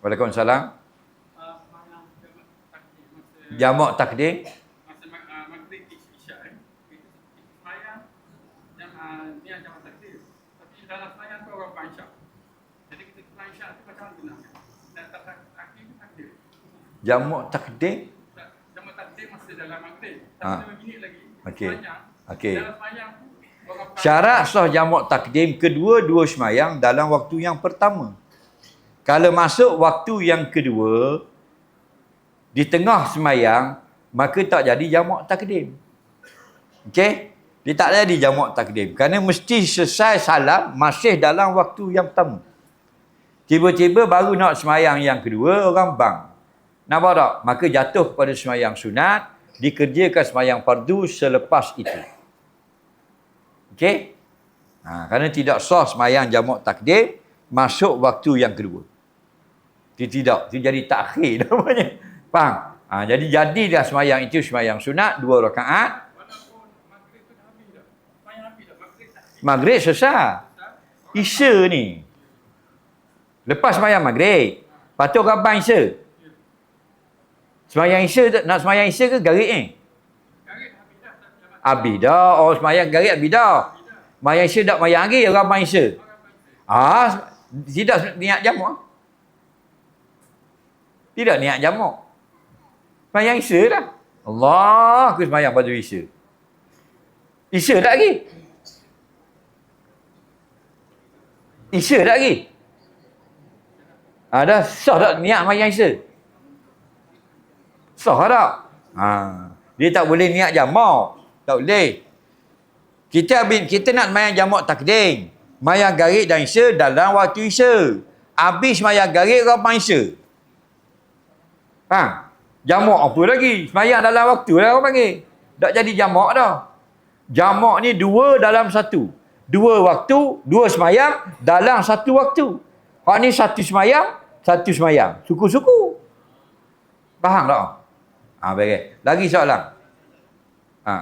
Waalaikumsalam. jamak takdim masa Jamak ni jamak takdim. Tapi dalam tak tak. Tak- maghrib. Lima minit lagi. Okey. Okey. Syarat sah jamak takdim kedua-dua semayang dalam waktu yang pertama. Kalau masuk waktu yang kedua, di tengah semayang, maka tak jadi jamak takdim. Okey? Dia tak jadi jamak takdim. Kerana mesti selesai salam masih dalam waktu yang pertama. Tiba-tiba baru nak semayang yang kedua, orang bang. Nampak tak? Maka jatuh pada semayang sunat, dikerjakan semayang fardu selepas itu. Okey? Ha, kerana tidak sah semayang jamak takdim masuk waktu yang kedua. Dia tidak. Dia jadi takhir namanya. Faham? Ha, jadi jadilah semayang itu semayang sunat, dua rakaat. Maghrib selesai. Isya ni. Lepas semayang maghrib. Orang bang Isya. Semayang Isya tu, nak semayang Isya ke garik ni? Garik habis dah. Tak jamak Habis dah. Oh semayang garik habis dah. Semayang Isya tak semayang lagi, orang Isya. Ah, tidak niat jamak. Tidak niat jamak. Semayang Isya dah. Allah, aku semayang pada Isya. Isya tak lagi? Isya tak lagi? Ada sah tak niat semayang Isya? Sah tak? Ha. Dia tak boleh niat jamak. Tak boleh. Kita kita nak mayang jamak takdim. Mayang garik dan isya dalam waktu isya. Habis mayang garik orang isya. Faham? Jamak apa lagi? Semayang dalam waktu lah orang panggil. Tak jadi jamak dah. Jamak ni dua dalam satu. Dua waktu, dua semayang dalam satu waktu. Hak ni satu semayang, satu semayang. Suku-suku. Faham tak? Ha, baik. Lagi soalan. Ha.